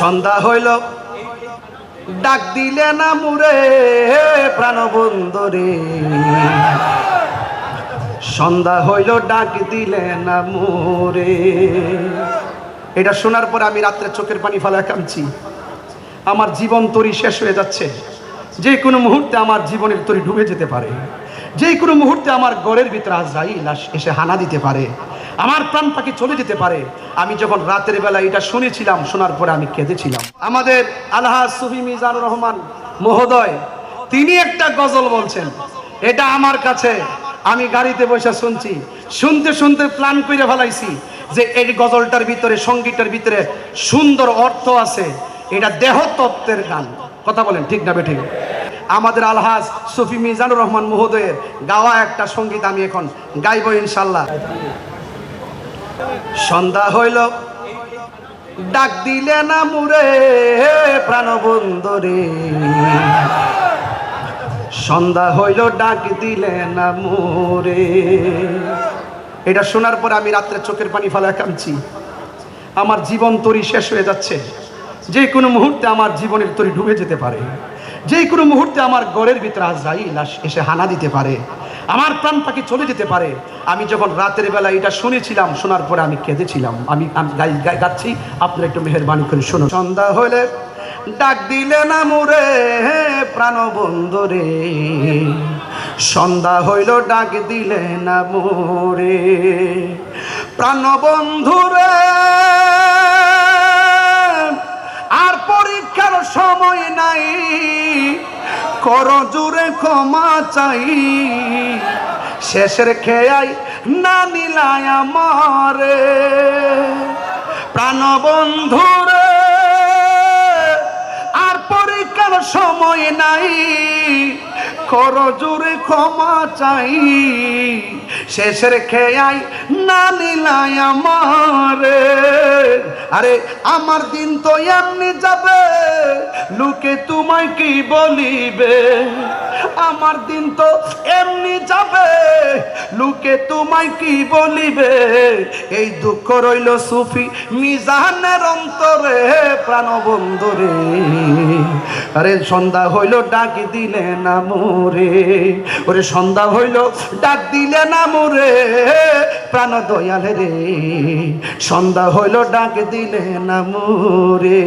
সন্ধ্যা হইল। ডাক দিলে না মুরে প্রাণবন্ধরে সন্ধ্যা হইল, ডাক দিলে না মুরে এটা শোনার পর আমি রাত্রে চোখের পানি ফেলা কামছি আমার জীবন তরি শেষ হয়ে যাচ্ছে। যে কোনো মুহূর্তে আমার জীবনের তরি ডুবে যেতে পারে। যে কোনো মুহূর্তে আমার গড়ের ভিতরে আস- এসে হানা দিতে পারে। আমার প্রাণ পাখি চলে যেতে পারে। আমি যখন রাতের বেলা এটা শুনেছিলাম, শোনার পরে আমি কেঁদেছিলাম। আমাদের আল্লাহ সুফি মিজানুর রহমান মহোদয়, তিনি একটা গজল বলছেন। এটা আমার কাছে, আমি গাড়িতে বসে শুনছি। শুনতে শুনতে প্ল্যান করে ফেলাইছি যে এই গজলটার ভিতরে সঙ্গীতটার ভিতরে সুন্দর অর্থ আছে। এটা দেহতত্ত্বের গান। কথা বলেন, ঠিক না বেঠিক? আমাদের আলহাজ সফি মিজানুর রহমান মহোদয়ের গাওয়া একটা সংগীত আমি এখন গাইব ইনশাল্লাহ। সন্ধ্যা হইল, ডাক দিলে না মুরে প্রাণবন্ধরে সন্ধ্যা হইল, ডাক দিলে না এটা শোনার পর আমি রাত্রে চোখের পানি ফেলা কামছি আমার জীবন তরি শেষ হয়ে যাচ্ছে। যে কোনো মুহূর্তে আমার জীবনের তরি ডুবে যেতে পারে। যে কোনো মুহূর্তে আমার গড়ের ভিতরে আজরাইল এসে হানা দিতে পারে। আমার প্রাণ পাখি চলে যেতে পারে। আমি যখন রাতের বেলা এটা শুনেছিলাম, শোনার পরে আমি কেঁদেছিলাম। আমি গাই- গাচ্ছি, আপনারা একটু মেহরবানি করে শুনুন। সন্ধ্যা হলে ডাক দিলে না মুরে প্রাণ বন্ধুরে সন্ধ্যা হইল ডাক দিলে না মোরে। প্রাণ কর জুড়ে ক্ষমা চাই। শেষের খেয়াই না নিলায় আমারে। প্রাণ বন্ধুরে আর পরীক্ষার সময় নাই। কর জোরে ক্ষমা চাই। শেষের খেয়াই না নিলাই আমারে। আরে, আমার দিন তো এমনি যাবে। লোকে তোমায় কি বলিবে? আমার দিন তো এমনি যাবে। লোকে তোমায় কি বলিবে? এই দুঃখ রইল সুফি মিজানের অন্তরে, প্রাণবন্ধরে। আরে সন্ধ্যা হইল, ডাক দিলে না মোরে। ওরে সন্ধ্যা হইল, ডাক দিলে না মোরে। প্রাণ দয়ালে রে, সন্ধ্যা হইল, ডাক দিলে না মোরে।